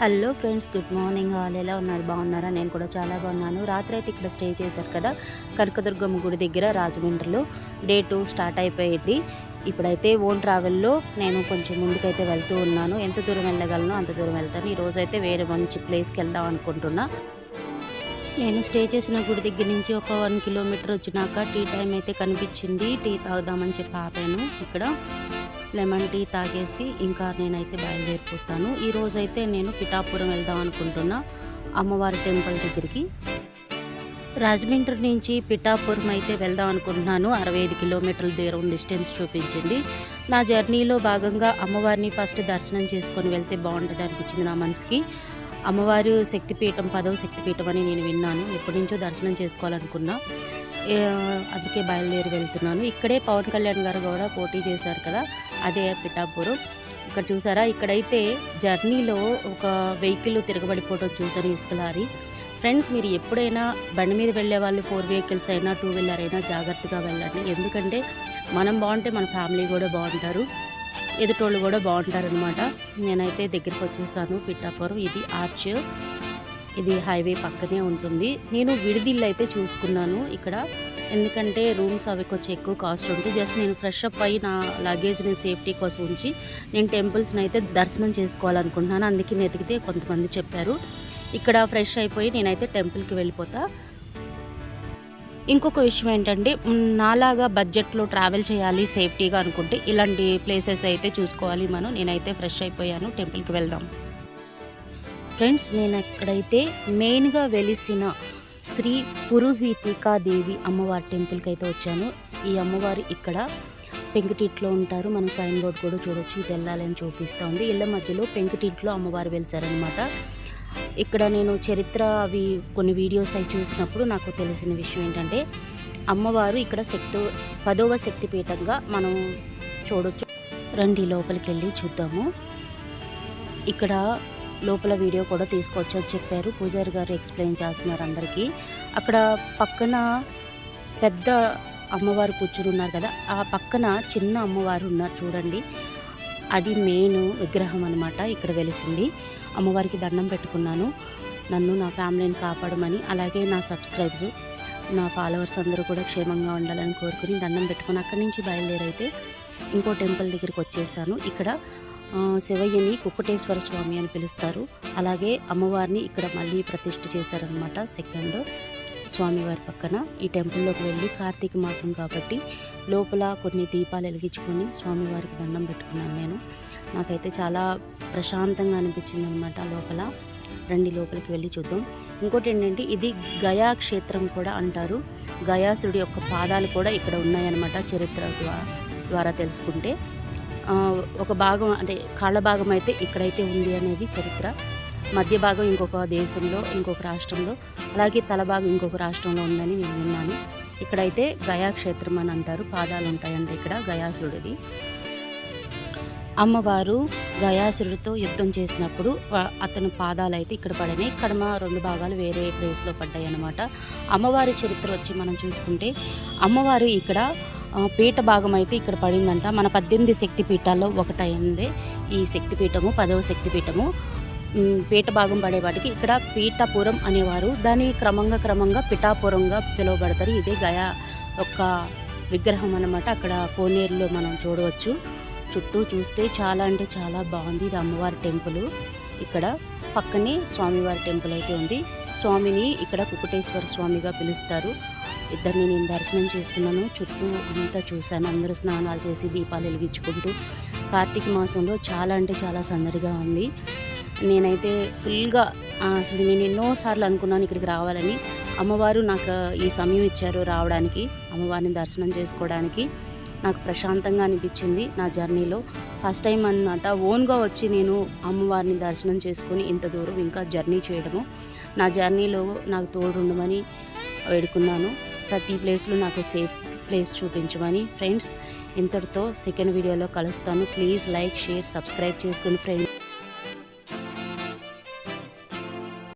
Hello friends good morning. వాళ్ళు ఎలా ఉన్నారు? బాగున్నారా? నేను కూడా చాలా బాగున్నాను. రాత్రి అయితే ఇక్కడ స్టే చేశారు కదా కనకదుర్గమ్మ గుడి దగ్గర రాజమండ్రిలో. డే టూ స్టార్ట్ అయిపోయింది. ఇప్పుడైతే ఓన్ ట్రావెల్లో నేను కొంచెం ముందుకైతే వెళ్తూ ఉన్నాను. ఎంత దూరం వెళ్ళగలను అంత దూరం వెళ్తాను. ఈరోజు అయితే వేరే మంచి ప్లేస్కి వెళ్దాం అనుకుంటున్నా. నేను స్టే చేసిన గుడి దగ్గర నుంచి ఒక వన్ కిలోమీటర్ వచ్చినాక టీ టైం అయితే కనిపించింది. టీ తాగుదామని చెప్పి ఆపాను ఇక్కడ. లెమన్ టీ తాగేసి ఇంకా నేనైతే బయలుదేరిపోతాను. ఈరోజు అయితే నేను పిఠాపురం వెళ్దాం అనుకుంటున్నా. అమ్మవారి టెంపుల్ దగ్గరికి. రాజమండ్రి నుంచి పిఠాపురం అయితే వెళ్దాం అనుకుంటున్నాను. అరవై ఐదు కిలోమీటర్ల దూరం డిస్టెన్స్ చూపించింది. నా జర్నీలో భాగంగా అమ్మవారిని ఫస్ట్ దర్శనం చేసుకొని వెళ్తే బాగుంటుంది అనిపించింది నా మనసుకి. అమ్మవారు శక్తిపీఠం పదవ శక్తిపీఠం అని నేను విన్నాను. ఎప్పటి నుంచో దర్శనం చేసుకోవాలనుకున్నా. అందుకే బయలుదేరి వెళ్తున్నాను. ఇక్కడే పవన్ కళ్యాణ్ గారు కూడా పోటీ చేశారు కదా అదే పిఠాపురం. ఇక్కడ చూసారా ఇక్కడైతే జర్నీలో ఒక వెహికల్ తిరగబడిపోవడం చూసాను ఇసుక లారీ ఫ్రెండ్స్ మీరు ఎప్పుడైనా బండి మీద వెళ్ళే వాళ్ళు ఫోర్ వెహికల్స్ అయినా టూ వీలర్ అయినా జాగ్రత్తగా వెళ్ళండి. ఎందుకంటే మనం బాగుంటే మన ఫ్యామిలీ కూడా బాగుంటారు ఎదుటోళ్ళు కూడా బాగుంటారు అనమాట నేనైతే దగ్గరికి వచ్చేసాను పిఠాపురం. ఇది ఆర్చ్. ఇది హైవే పక్కనే ఉంటుంది. నేను విడిదిల్లు అయితే చూసుకున్నాను ఇక్కడ. ఎందుకంటే రూమ్స్ అవి కొంచెం ఎక్కువ కాస్ట్ ఉంటుంది జస్ట్ నేను ఫ్రెష్ అప్ అయ్యి నా లగేజ్ని సేఫ్టీ కోసం ఉంచి నేను టెంపుల్స్ని అయితే దర్శనం చేసుకోవాలనుకుంటున్నాను. అందుకే వెతికితే కొంతమంది చెప్పారు. ఇక్కడ ఫ్రెష్ అయిపోయి నేనైతే టెంపుల్కి వెళ్ళిపోతా. ఇంకొక విషయం ఏంటంటే నాలాగా బడ్జెట్లో ట్రావెల్ చేయాలి సేఫ్టీగా అనుకుంటే ఇలాంటి ప్లేసెస్ అయితే చూసుకోవాలి మనం. నేనైతే ఫ్రెష్ అయిపోయాను. టెంపుల్కి వెళ్దాం. ఫ్రెండ్స్ నేను ఎక్కడైతే మెయిన్గా వెలిసిన శ్రీ పురుహితికాదేవి అమ్మవారి టెంపుల్కి అయితే వచ్చాను. ఈ అమ్మవారు ఇక్కడ పెంకుటిట్లో ఉంటారు. మనం సైన్ బోర్డ్ కూడా చూడొచ్చు. ఇది వెళ్ళాలని చూపిస్తూ ఉంది. ఇళ్ళ మధ్యలో పెంకుటిట్లో అమ్మవారు వెలిసారనమాట ఇక్కడ నేను చరిత్ర అవి కొన్ని వీడియోస్ అవి చూసినప్పుడు నాకు తెలిసిన విషయం ఏంటంటే అమ్మవారు ఇక్కడ శక్తి పదవ శక్తిపీఠంగా మనం చూడొచ్చు. రండి లోపలికి వెళ్ళి చూద్దాము. ఇక్కడ లోపల వీడియో కూడా తీసుకోవచ్చు అని చెప్పారు. పూజారి గారు ఎక్స్ప్లెయిన్ చేస్తున్నారు అందరికీ. అక్కడ పక్కన పెద్ద అమ్మవారు కూర్చుని ఉన్నారు కదా ఆ పక్కన చిన్న అమ్మవారు ఉన్నారు చూడండి. అది మెయిన్ విగ్రహం అనమాట ఇక్కడ వెలిసింది. అమ్మవారికి దండం పెట్టుకున్నాను. నన్ను నా ఫ్యామిలీని కాపాడమని అలాగే నా సబ్స్క్రైబ్స్ నా ఫాలోవర్స్ అందరూ కూడా క్షేమంగా ఉండాలని కోరుకుని దండం పెట్టుకుని అక్కడి నుంచి బయలుదేరైతే ఇంకో టెంపుల్ దగ్గరికి వచ్చేసాను. ఇక్కడ శివయ్యని కుక్కటేశ్వర స్వామి అని పిలుస్తారు. అలాగే అమ్మవారిని ఇక్కడ మళ్ళీ ప్రతిష్ఠ చేశారనమాట సెకండ్ స్వామివారి పక్కన. ఈ టెంపుల్లోకి వెళ్ళి కార్తీక మాసం కాబట్టి లోపల కొన్ని దీపాలు వెలిగించుకొని స్వామివారికి దండం పెట్టుకున్నాను నేను. నాకైతే చాలా ప్రశాంతంగా అనిపించింది అనమాట లోపల. రండి లోపలికి వెళ్ళి చూద్దాం. ఇంకోటి ఏంటంటే ఇది గయా క్షేత్రం కూడా అంటారు. గయాసుడి యొక్క పాదాలు కూడా ఇక్కడ ఉన్నాయన్నమాట చరిత్ర ద్వారా ద్వారా తెలుసుకుంటే. ఒక భాగం అంటే కాళ్ళ భాగం అయితే ఇక్కడైతే ఉంది అనేది చరిత్ర. మధ్య భాగం ఇంకొక దేశంలో ఇంకొక రాష్ట్రంలో అలాగే తల భాగం ఇంకొక రాష్ట్రంలో ఉందని నేను విన్నాను. ఇక్కడైతే గయా క్షేత్రం అని అంటారు పాదాలు ఉంటాయంట ఇక్కడ గయాసురుడిది. అమ్మవారు గయాసురుడితో యుద్ధం చేసినప్పుడు అతని పాదాలు అయితే ఇక్కడ పడినాయి. కడమ రెండు భాగాలు వేరే ప్లేస్లో పడ్డాయి అన్నమాట అమ్మవారి చరిత్ర వచ్చి మనం చూసుకుంటే అమ్మవారు ఇక్కడ పీఠ భాగం అయితే ఇక్కడ పడిందంట. మన పద్దెనిమిది శక్తి పీఠాల్లో ఒకటైంది ఈ శక్తిపీఠము పదవ శక్తిపీఠము. పీఠ భాగం పడేవాటికి ఇక్కడ పీఠాపురం అనేవారు. దాని క్రమంగా క్రమంగా పిఠాపురంగా పిలువబడతారు. ఇదే గయా యొక్క విగ్రహం అన్నమాట. అక్కడ కోనేరులో మనం చూడవచ్చు. చుట్టూ చూస్తే చాలా అంటే చాలా బాగుంది. ఇది అమ్మవారి టెంపుల్. ఇక్కడ పక్కనే స్వామివారి టెంపుల్ అయితే ఉంది. స్వామిని ఇక్కడ కుకుటేశ్వర స్వామిగా పిలుస్తారు. ఇద్దరిని నేను దర్శనం చేసుకున్నాను. చుట్టూ అంతా చూశాను. అందరూ స్నానాలు చేసి దీపాలు వెలిగించుకుంటూ కార్తీక మాసంలో చాలా అంటే చాలా సందడిగా ఉంది. నేనైతే ఫుల్గా అసలు నేను ఎన్నోసార్లు అనుకున్నాను ఇక్కడికి రావాలని. అమ్మవారు నాకు ఈ సమయం ఇచ్చారు రావడానికి అమ్మవారిని దర్శనం చేసుకోవడానికి. నాకు ప్రశాంతంగా అనిపించింది నా జర్నీలో. ఫస్ట్ టైం అన్నమాట ఓన్గా వచ్చి నేను అమ్మవారిని దర్శనం చేసుకొని ఇంత దూరం ఇంకా జర్నీ చేయడము. నా జర్నీలో నాకు తోడుండమని వేడుకున్నాను. ప్రతి ప్లేస్లో నాకు సేఫ్ ప్లేస్ చూపించమని. ఫ్రెండ్స్ ఇంతటితో సెకండ్ వీడియోలో కలుస్తాను. ప్లీజ్ లైక్ షేర్ సబ్స్క్రైబ్ చేసుకుని ఫ్రెండ్స్